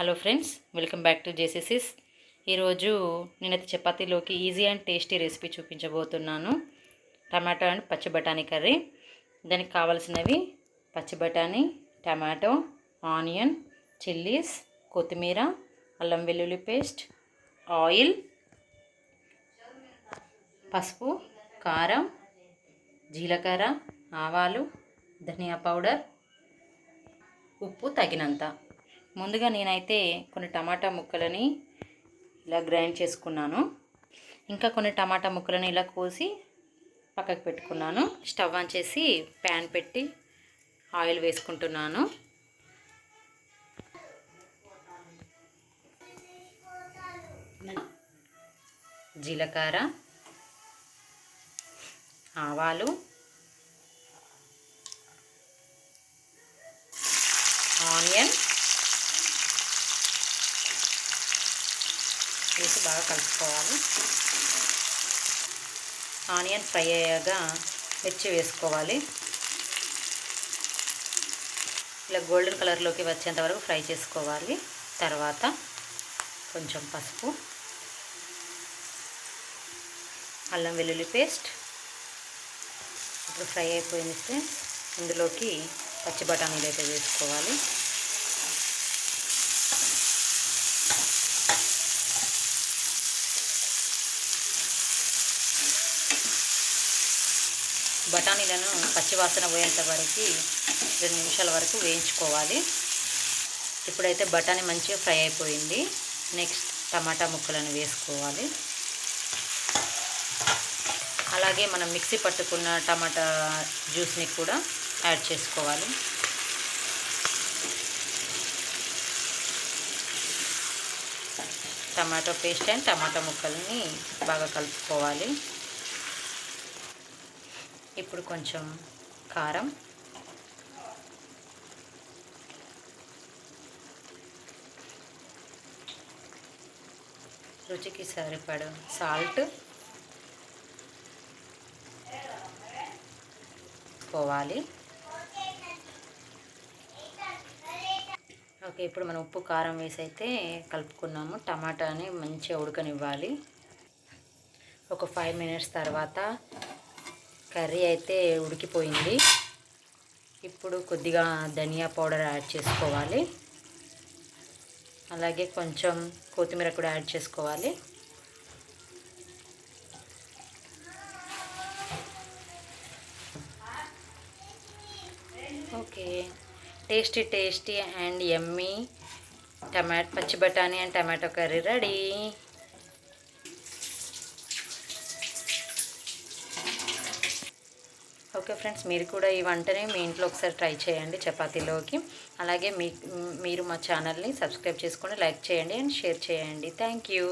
Hello friends welcome back to జేసీసీస్. ఈరోజు నేనైతే చపాతీలోకి ఈజీ అండ్ టేస్టీ రెసిపీ చూపించబోతున్నాను. టమాటో అండ్ పచ్చి బఠానీ కర్రీ. దానికి కావాల్సినవి పచ్చి బఠానీ టమాటో ఆనియన్ చిల్లీస్ కొత్తిమీర అల్లం వెల్లుల్లి పేస్ట్ ఆయిల్ పసుపు కారం జీలకర్ర ఆవాలు ధనియా పౌడర్ ఉప్పు తగినంత. ముందుగా నేనైతే కొన్ని టమాటా ముక్కలని ఇలా గ్రైండ్ చేసుకున్నాను. ఇంకా కొన్ని టమాటా ముక్కలను ఇలా కోసి పక్కకు పెట్టుకున్నాను. స్టవ్ ఆన్ చేసి ప్యాన్ పెట్టి ఆయిల్ వేసుకుంటున్నాను. జీలకర్ర ఆవాలు ఆనియన్ వేసి బాగా కలుపుకోవాలి. ఆనియన్ ఫ్రై అయ్యాక మిర్చి వేసుకోవాలి. ఇలా గోల్డెన్ కలర్లోకి వచ్చేంత వరకు ఫ్రై చేసుకోవాలి. తర్వాత కొంచెం పసుపు అల్లం వెల్లుల్లి పేస్ట్. ఇప్పుడు ఫ్రై అయిపోయింది ఫ్రెండ్స్. ఇందులోకి పచ్చి బఠానీలు అయితే వేసుకోవాలి. బఠానీలను పచ్చివాసన పోయేంత వరకు రెండు నిమిషాల వరకు వేయించుకోవాలి. ఇప్పుడైతే బఠానీ మంచిగా ఫ్రై అయిపోయింది. నెక్స్ట్ టమాటా ముక్కలను వేసుకోవాలి. అలాగే మనం మిక్సీ పట్టుకున్న టమాటా జ్యూస్ని కూడా యాడ్ చేసుకోవాలి. టమాటో పేస్ట్ అండ్ టమాటా ముక్కల్ని బాగా కలుపుకోవాలి. ఇప్పుడు కొంచెం కారం. రుచికి సరిపడ సాల్ట్. పోవాలి. ఓకే ఇప్పుడు మనం ఉప్పు కారం వేసి అయితే కలుపుకున్నాము. టమాటాని మంచిగా ఉడకనివ్వాలి. ఒక ఫైవ్ మినిట్స్ తర్వాత కర్రీ అయితే ఉడికిపోయింది. ఇప్పుడు కొద్దిగా ధనియా పౌడర్ యాడ్ చేసుకోవాలి. అలాగే కొంచెం కొత్తిమీర కూడా యాడ్ చేసుకోవాలి. Okay. Tasty tasty and yummy tomato పచ్చి బఠానీ and tomato curry ready. Okay friends మీరు కూడా ఈ వంటని మీ ఇంట్లో ఒకసారి ట్రై చేయండి చపాతీలోకి. అలాగే మీ మీరు మా ఛానల్ని సబ్స్క్రైబ్ చేసుకొని లైక్ చేయండి అండ్ షేర్ చేయండి. Thank you.